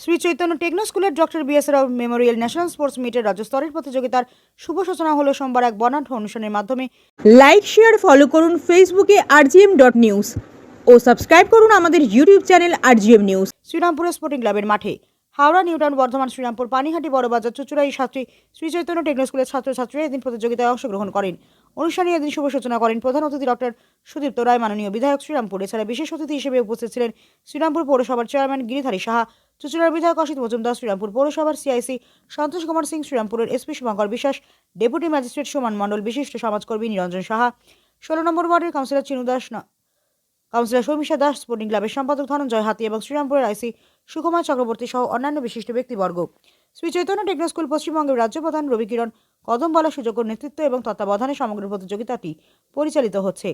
Shri Chaitanya techno স্কুলের doctor BS Rao memorial national sports মিটের রাজ্য স্তরের প্রতিযোগিতার শুভ সূচনা হলো সোমবার এক বর্ণাঢ্য অনুষ্ঠানের মাধ্যমে। লাইক শেয়ার ফলো করুন ফেসবুকে আরজিএম ডট নিউজ ও সাবস্ক্রাইব করুন আমাদের ইউটিউব চ্যানেল আরজিএম নিউজ শ্রীরামপুরের স্পোর্টিং ক্লাবের মাঠে। হাওড়া নিউটাউন বর্ধমান শ্রীরামপুর পানিহাটি বড়বাজার চুচুড়াই ছাত্রী শ্রী চৈতন্য টেকনো স্কুলের ছাত্রছাত্রীরা এদিন প্রতিযোগিতায় অংশগ্রহণ করেন। অনুষ্ঠানে এদিন শুভ সূচনা করেন প্রধান অতিথি ডক্টর সুদীপ্ত রায়, মাননীয় বিধায়ক শ্রীরামপুর। এছাড়া বিশেষ অতিথি হিসেবে উপস্থিত ছিলেন শ্রীরামপুর পৌরসভার চেয়ারম্যান গিরিধারী সাহা, চুচুড়ার বিধায়ক অসিত মজুমদার, শ্রীরামপুর পৌরসভার CIC Santosh Kumar Singh, শ্রীরামপুরের SP Shubhankar Biswas, deputy magistrate সুমান মণ্ডল, বিশিষ্ট সমাজকর্মী নিরঞ্জন সাহা, ষোলো নম্বর ওয়ার্ডের কাউন্সিলর চিনু দাস ন- কাউন্সিলর শর্মিষা দাস, স্পোর্টিং ক্লাবের সম্পাদক ধনঞ্জয় হাতি এবং শ্রীরামপুরের আইসি সুকুমার চক্রবর্তী সহ অন্যান্য বিশিষ্ট ব্যক্তিবর্গ। শ্রী চৈতন্য টেকনো স্কুল পশ্চিমবঙ্গের রাজ্য প্রধান রবি কিরণ কদমবালা সুযোগ্য নেতৃত্ব এবং তত্ত্বাবধানে সমগ্র প্রতিযোগিতাটি পরিচালিত হচ্ছে।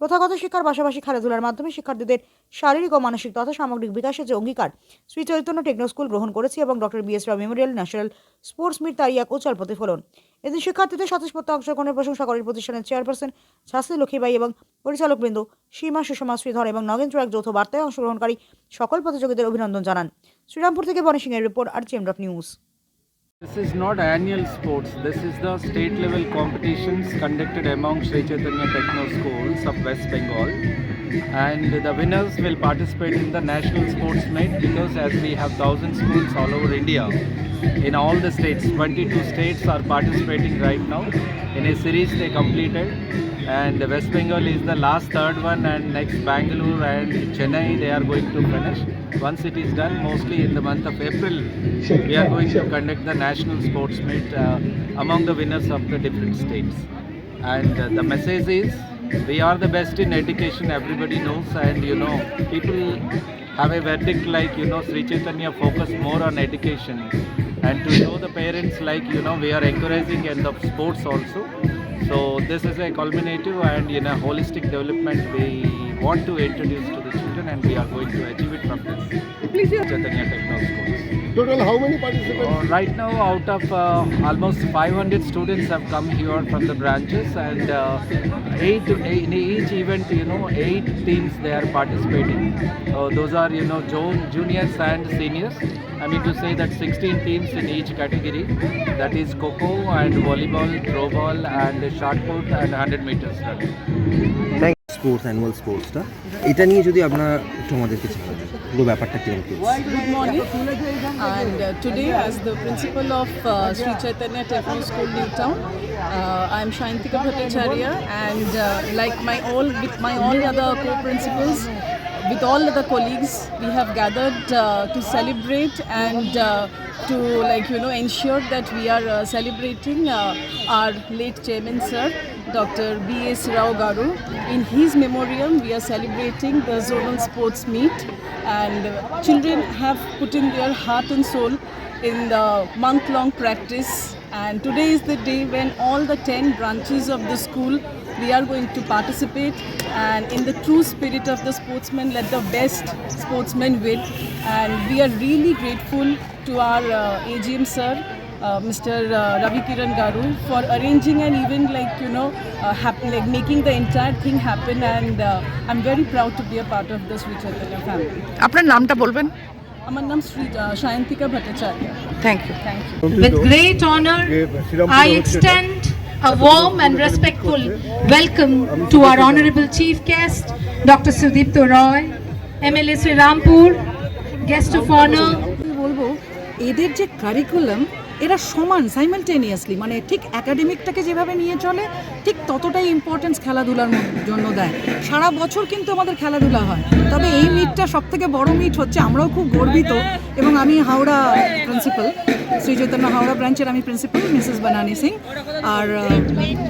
প্রথাগত শিক্ষার পাশাপাশি খেলাধুলার মাধ্যমে শিক্ষার্থীদের শারীরিক ও মানসিক তথা সামগ্রিক বিকাশের যে অঙ্গীকার, শ্রী চৈতন্য টেকনো স্কুল গ্রহণ করেছে এবং doctor BS Rao memorial national sports meet তারই এক উজ্জ্বল প্রতিফলন। এদিন শিক্ষার্থীদের স্বতঃস্ফূর্ত অংশগ্রহণের প্রশংসা করেন প্রতিষ্ঠানের চেয়ারপারসন শাস্ত্রী লক্ষ্মীবাই এবং পরিচালকবৃন্দ সীমা সুষমা শ্রীধর এবং নগেন্দ্র এক যৌথ বার্তায় অংশগ্রহণকারী সকল প্রতিযোগীদের অভিনন্দন জানান। শ্রীরামপুর থেকে বনি সিংয়ের report R dot news. This is not annual sports. This is the state level competitions conducted among Sri Chaitanya Techno schools of West Bengal. And the winners will participate in the national sports meet because as we have thousand schools all over India, in all the states, 22 states are participating right now. In a series they completed and West Bengal is the last third one and next Bangalore and Chennai they are going to finish. Once it is done, mostly in the month of April, we are going to conduct the national sports meet uh, among the winners of the different states. And uh, the message is we are the best in education, everybody knows, and you know, people have a verdict like you know, Sri Chaitanya focus more on education and to show the parents like you know, we are encouraging and the sports also. So this is a culminative and you know holistic development we want to introduce to the children and we are going to achieve it from this Chaitanya Techno Schools. Total how many participants? Uh, right now, out of uh, almost 500 students have come here from the branches, and uh, eight in each event, you know, eight teams they are participating. Uh, those are you know jo- juniors and seniors. I mean to say that 16 teams in each category. That is coco and volleyball, throw ball, and shot put and 100 meters run. Sports annual স্পোর্টসটা এটা নিয়ে যদি আপনারা একটু আমাদেরকে জানাবেন পুরো ব্যাপারটা কিরকম কি Good morning. And uh, today, as the principal of uh, Sri Chaitanya Techno School, Newtown, uh, I am Shantika Bhattacharya, and uh, like my all with my all other co-principals, with all other colleagues, we have gathered uh, to celebrate and uh, to like you know ensure that we are uh, celebrating uh, our late chairman sir Dr. B.S. Rao Garu. In his memoriam, we are celebrating the zonal sports meet, and uh, children have put in their heart and soul in the month-long practice. And today is the day when all the 10 branches of the school we are going to participate and in the true spirit of the sportsman let the best sportsman win and we are really grateful to our uh, AGM sir uh, Mr. Uh, Ravi Kiran Garu for arranging an event like you know uh, happen, like making the entire thing happen and uh, I'm very proud to be a part of the Sri Chaitanya family. আপনার নামটা বলবেন আমার নাম Shri uh, Shayantika Bhattacharya. Thank you Thank you. With great honor, I extend a warm and respectful welcome to our honorable chief guest, Dr. Sudipto Roy, MLA Sri Rampur, guest of honor, আমি বলবো এদের যে curriculum এরা সমান simultaneously মানে ঠিক একাডেমিকটাকে যেভাবে নিয়ে চলে, ঠিক ততটাই ইম্পর্টেন্স খেলাধুলার জন্য দেয়। সারা বছর কিন্তু আমাদের খেলাধুলা হয়। তবে এই মিটটা সব থেকে বড় মিট হচ্ছে, আমরাও খুব গর্বিত, এবং আমি হাওড়া প্রিন্সিপাল শ্রী চৈতন্য হাওড়া ব্রাঞ্চের আমি প্রিন্সিপাল মিসেস বানানি সিং আর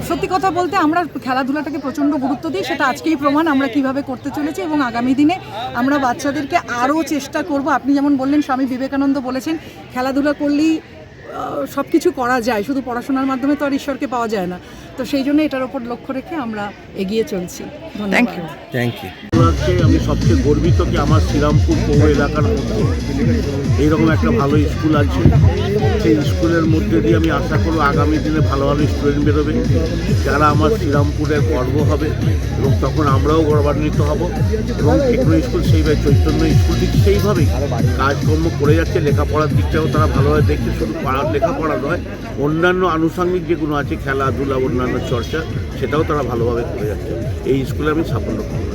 সত্যি কথা বলতে আমরা খেলাধুলাটাকে প্রচণ্ড গুরুত্ব দিই, সেটা আজকেই প্রমাণ আমরা কীভাবে করতে চলেছি, এবং আগামী দিনে আমরা বাচ্চাদেরকে আরও চেষ্টা করব। আপনি যেমন বললেন, স্বামী বিবেকানন্দ বলেছেন, খেলাধুলা করলেই সব কিছু করা যায়। শুধু পড়াশোনার মাধ্যমে তো আর ঈশ্বরকে পাওয়া যায় না। তো সেই জন্য এটার ওপর লক্ষ্য রেখে আমরা এগিয়ে চলছি। ধন্যবাদ। ইউ থ্যাংক ইউ হচ্ছে আমি সবচেয়ে গর্বিত কি আমার শ্রীরামপুর পৌর এলাকার মধ্যে এইরকম একটা ভালো স্কুল আছে। সেই স্কুলের মধ্যে দিয়ে আমি আশা করব আগামী দিনে ভালো ভালো স্টুডেন্ট বেরোবে, যারা আমার শ্রীরামপুরের গর্ব হবে এবং তখন আমরাও গর্বান্বিত হব এবং টেকনো স্কুল সেইভাবে, চৈতন্য স্কুল সেইভাবেই কাজকর্ম করে যাচ্ছে। লেখাপড়ার দিকটাও তারা ভালোভাবে দেখছে, শুধু পড়া- লেখাপড়া নয়, অন্যান্য আনুষঙ্গিক যেগুলো আছে, খেলাধুলা, অন্যান্য চর্চা, সেটাও তারা ভালোভাবে করে যাচ্ছে। এই স্কুলে আমি সাফল্য কামনা করি